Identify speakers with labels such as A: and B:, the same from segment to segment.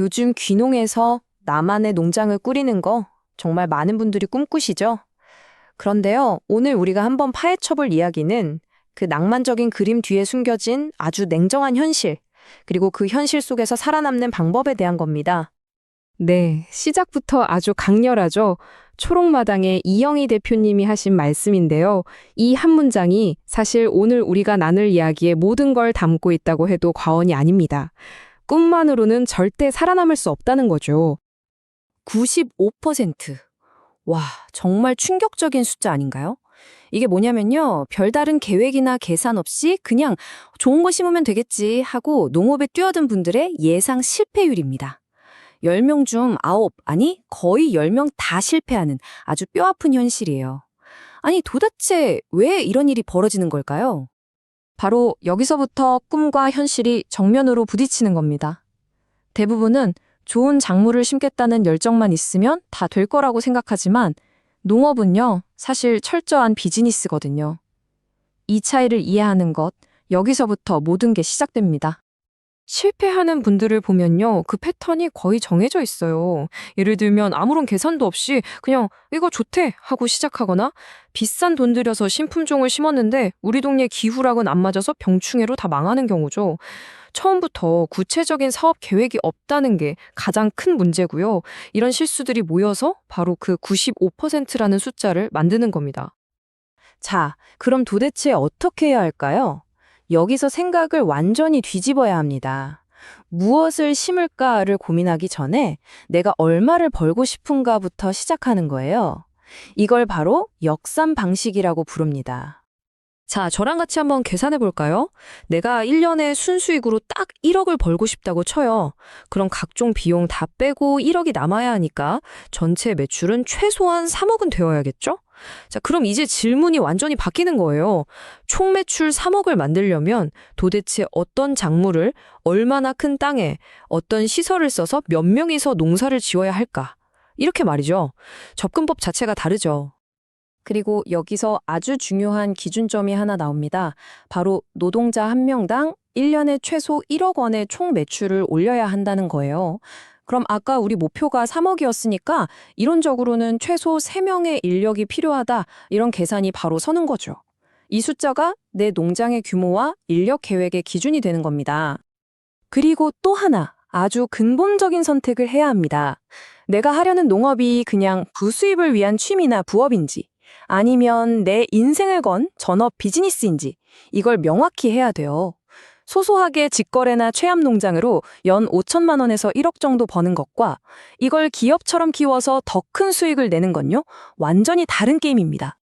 A: 요즘 귀농해서 나만의 농장을 꾸리는 거 정말 많은 분들이 꿈꾸시죠? 그런데요, 오늘 우리가 한번 파헤쳐볼 이야기는 그 낭만적인 그림 뒤에 숨겨진 아주 냉정한 현실, 그리고 그 현실 속에서 살아남는 방법에 대한 겁니다.
B: 네, 시작부터 아주 강렬하죠. 초록마당의 이영희 대표님이 하신 말씀인데요. 이 한 문장이 사실 오늘 우리가 나눌 이야기의 모든 걸 담고 있다고 해도 과언이 아닙니다. 꿈만으로는 절대 살아남을 수 없다는 거죠.
C: 95%. 와, 정말 충격적인 숫자 아닌가요? 이게 뭐냐면요. 별다른 계획이나 계산 없이 그냥 좋은 거 심으면 되겠지 하고 농업에 뛰어든 분들의 예상 실패율입니다. 10명 중 9, 아니 거의 10명 다 실패하는 아주 뼈아픈 현실이에요. 아니 도대체 왜 이런 일이 벌어지는 걸까요?
A: 바로 여기서부터 꿈과 현실이 정면으로 부딪히는 겁니다. 대부분은 좋은 작물을 심겠다는 열정만 있으면 다 될 거라고 생각하지만 농업은요, 사실 철저한 비즈니스거든요. 이 차이를 이해하는 것, 여기서부터 모든 게 시작됩니다. 실패하는 분들을 보면요, 그 패턴이 거의 정해져 있어요. 예를 들면 아무런 계산도 없이 그냥 이거 좋대 하고 시작하거나 비싼 돈 들여서 신품종을 심었는데 우리 동네 기후락은 안 맞아서 병충해로 다 망하는 경우죠. 처음부터 구체적인 사업 계획이 없다는 게 가장 큰 문제고요. 이런 실수들이 모여서 바로 그 95%라는 숫자를 만드는 겁니다. 자, 그럼 도대체 어떻게 해야 할까요? 여기서 생각을 완전히 뒤집어야 합니다. 무엇을 심을까를 고민하기 전에 내가 얼마를 벌고 싶은가부터 시작하는 거예요. 이걸 바로 역산 방식이라고 부릅니다. 자, 저랑 같이 한번 계산해 볼까요? 내가 1년에 순수익으로 딱 1억을 벌고 싶다고 쳐요. 그럼 각종 비용 다 빼고 1억이 남아야 하니까 전체 매출은 최소한 3억은 되어야겠죠? 자, 그럼 이제 질문이 완전히 바뀌는 거예요. 총 매출 3억을 만들려면 도대체 어떤 작물을 얼마나 큰 땅에 어떤 시설을 써서 몇 명이서 농사를 지어야 할까? 이렇게 말이죠. 접근법 자체가 다르죠. 그리고 여기서 아주 중요한 기준점이 하나 나옵니다. 바로 노동자 한 명당 1년에 최소 1억 원의 총 매출을 올려야 한다는 거예요. 그럼 아까 우리 목표가 3억이었으니까 이론적으로는 최소 3명의 인력이 필요하다 이런 계산이 바로 서는 거죠. 이 숫자가 내 농장의 규모와 인력 계획의 기준이 되는 겁니다. 그리고 또 하나 아주 근본적인 선택을 해야 합니다. 내가 하려는 농업이 그냥 부수입을 위한 취미나 부업인지 아니면 내 인생을 건 전업 비즈니스인지 이걸 명확히 해야 돼요. 소소하게 직거래나 체험 농장으로 연 5천만 원에서 1억 정도 버는 것과 이걸 기업처럼 키워서 더 큰 수익을 내는 건요, 완전히 다른 게임입니다.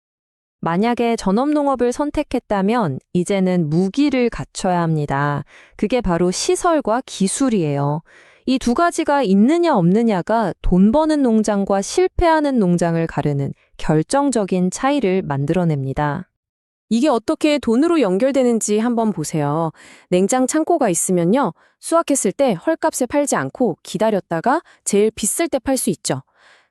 A: 만약에 전업농업을 선택했다면 이제는 무기를 갖춰야 합니다. 그게 바로 시설과 기술이에요. 이 두 가지가 있느냐 없느냐가 돈 버는 농장과 실패하는 농장을 가르는 결정적인 차이를 만들어냅니다. 이게 어떻게 돈으로 연결되는지 한번 보세요. 냉장 창고가 있으면요. 수확했을 때 헐값에 팔지 않고 기다렸다가 제일 비쌀 때 팔 수 있죠.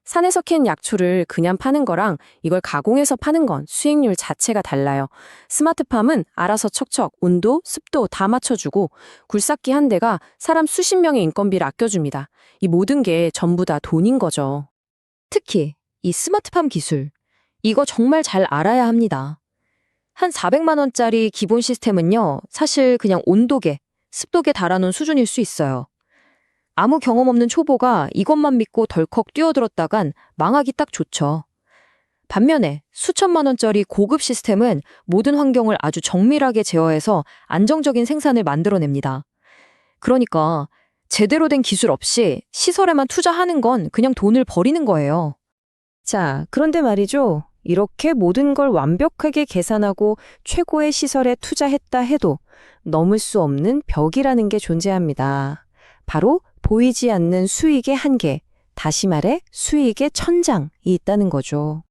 A: 산에서 캔 약초를 그냥 파는 거랑 이걸 가공해서 파는 건 수익률 자체가 달라요. 스마트팜은 알아서 척척 온도, 습도 다 맞춰주고 굴삭기 한 대가 사람 수십 명의 인건비를 아껴줍니다. 이 모든 게 전부 다 돈인 거죠. 특히 이 스마트팜 기술. 이거 정말 잘 알아야 합니다. 한 400만 원짜리 기본 시스템은요, 사실 그냥 온도계, 습도계 달아놓은 수준일 수 있어요. 아무 경험 없는 초보가 이것만 믿고 덜컥 뛰어들었다간 망하기 딱 좋죠. 반면에 수천만 원짜리 고급 시스템은 모든 환경을 아주 정밀하게 제어해서 안정적인 생산을 만들어냅니다. 그러니까 제대로 된 기술 없이 시설에만 투자하는 건 그냥 돈을 버리는 거예요. 자, 그런데 말이죠. 이렇게 모든 걸 완벽하게 계산하고 최고의 시설에 투자했다 해도 넘을 수 없는 벽이라는 게 존재합니다. 바로 보이지 않는 수익의 한계, 다시 말해 수익의 천장이 있다는 거죠.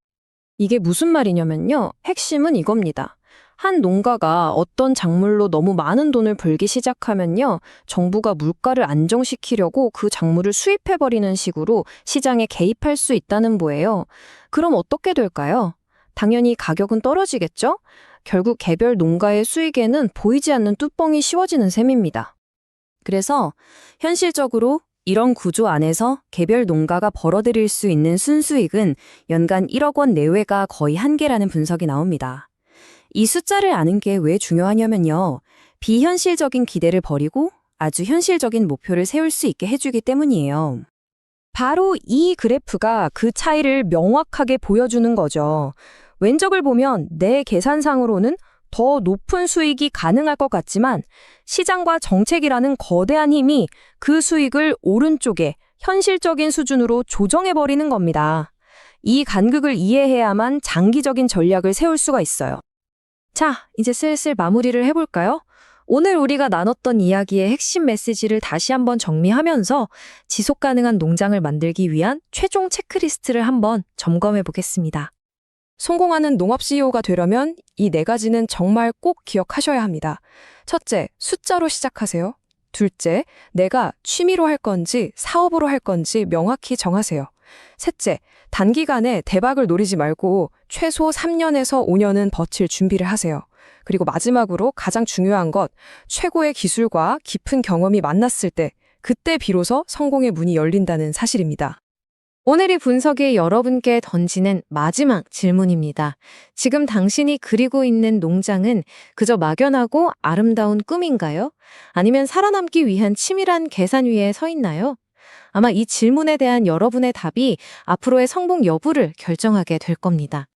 A: 이게 무슨 말이냐면요. 핵심은 이겁니다. 한 농가가 어떤 작물로 너무 많은 돈을 벌기 시작하면요. 정부가 물가를 안정시키려고 그 작물을 수입해버리는 식으로 시장에 개입할 수 있다는 보예요. 그럼 어떻게 될까요? 당연히 가격은 떨어지겠죠? 결국 개별 농가의 수익에는 보이지 않는 뚜껑이 씌워지는 셈입니다. 그래서 현실적으로
C: 이런 구조 안에서 개별 농가가 벌어들일 수 있는 순수익은 연간 1억 원 내외가 거의 한계라는 분석이 나옵니다. 이 숫자를 아는 게 왜 중요하냐면요. 비현실적인 기대를 버리고 아주 현실적인 목표를 세울 수 있게 해주기 때문이에요.
A: 바로 이 그래프가 그 차이를 명확하게 보여주는 거죠. 왼쪽을 보면 내 계산상으로는 더 높은 수익이 가능할 것 같지만 시장과 정책이라는 거대한 힘이 그 수익을 오른쪽에 현실적인 수준으로 조정해버리는 겁니다. 이 간극을 이해해야만 장기적인 전략을 세울 수가 있어요. 자, 이제 슬슬 마무리를 해볼까요? 오늘 우리가 나눴던 이야기의 핵심 메시지를 다시 한번 정리하면서 지속 가능한 농장을 만들기 위한 최종 체크리스트를 한번 점검해 보겠습니다. 성공하는 농업 CEO가 되려면 이 네 가지는 정말 꼭 기억하셔야 합니다. 첫째, 숫자로 시작하세요. 둘째, 내가 취미로 할 건지 사업으로 할 건지 명확히 정하세요. 셋째, 단기간에 대박을 노리지 말고 최소 3년에서 5년은 버틸 준비를 하세요. 그리고 마지막으로 가장 중요한 것, 최고의 기술과 깊은 경험이 만났을 때, 그때 비로소 성공의 문이 열린다는 사실입니다. 오늘 이 분석이 여러분께 던지는 마지막 질문입니다. 지금 당신이 그리고 있는 농장은 그저 막연하고 아름다운 꿈인가요? 아니면 살아남기 위한 치밀한 계산 위에 서 있나요? 아마 이 질문에 대한 여러분의 답이 앞으로의 성공 여부를 결정하게 될 겁니다.